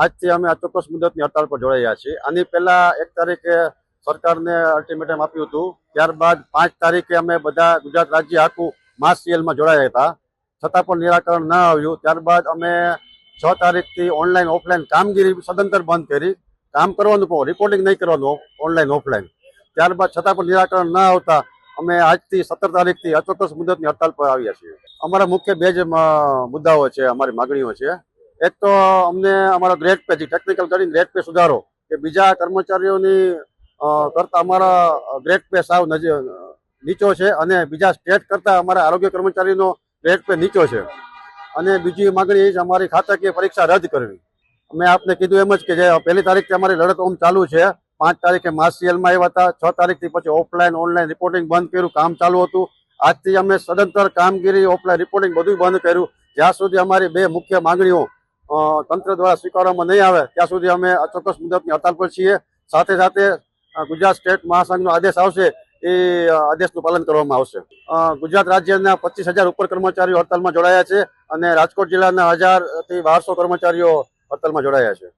આજથી અમે આ ચોક્કસ મુદતની હડતાલ પર જોડાયા છીએ. આની પહેલા એક તારીખે સરકારને અલ્ટિમેટમ આપ્યું હતું. ત્યારબાદ પાંચ તારીખે અમે બધા ગુજરાત રાજ્ય આખું માસ સીએલમાં જોડાયા હતા. છતાં પણ નિરાકરણ ન આવ્યું. ત્યારબાદ અમે છ તારીખથી ઓનલાઈન ઓફલાઈન કામગીરી સદંતર બંધ કરી. કામ કરવાનું પણ રિપોર્ટિંગ નહીં કરવાનું ઓનલાઈન ઓફલાઈન ત્યારબાદ છતાં પણ નિરાકરણ ન આવતા અમે આજથી સત્તર તારીખથી અચોક્કસ મુદતની હડતાલ પર આવ્યા છીએ. અમારા મુખ્ય બે જ મુદ્દાઓ છે, અમારી માગણીઓ છે. એક તો અમને અમારા ગ્રેડ પે ટેકનિકલ કરીને ગ્રેડ પે સુધારો, કે બીજા કર્મચારીઓની કરતાં અમારા ગ્રેડ પે સાવ નીચો છે, અને બીજા સ્ટેટ કરતા અમારા આરોગ્ય કર્મચારીનો ગ્રેડ પે નીચો છે. અને બીજી માગણી એ છે, અમારી ખાતાકીય પરીક્ષા રદ કરવી. મેં આપને કીધું એમ જ કે જે પહેલી તારીખથી અમારી લડત ઓમ ચાલુ છે, પાંચ તારીખે માસ સીએલમાં આવ્યા હતા, છ તારીખથી પછી ઓફલાઈન, ઓનલાઈન રિપોર્ટિંગ બંધ કર્યું, કામ ચાલુ હતું. આજથી અમે સદંતર કામગીરી, ઓફલાઈન રિપોર્ટિંગ બધું બંધ કર્યું. જ્યાં સુધી અમારી બે મુખ્ય માંગણીઓ તંત્ર દ્વારા સ્વીકારવામાં નહીં આવે, ત્યાં સુધી અમે અચોક્કસ મુદતની હડતાલ પર છીએ. સાથે સાથે ગુજરાત સ્ટેટ મહાસંઘનો આદેશ આવશે, એ આદેશનું પાલન કરવામાં આવશે. ગુજરાત રાજ્યના પચીસ હજાર ઉપર કર્મચારીઓ હડતાલમાં જોડાયા છે અને રાજકોટ જિલ્લાના હજારથી બારસો કર્મચારીઓ હડતાલમાં જોડાયા છે.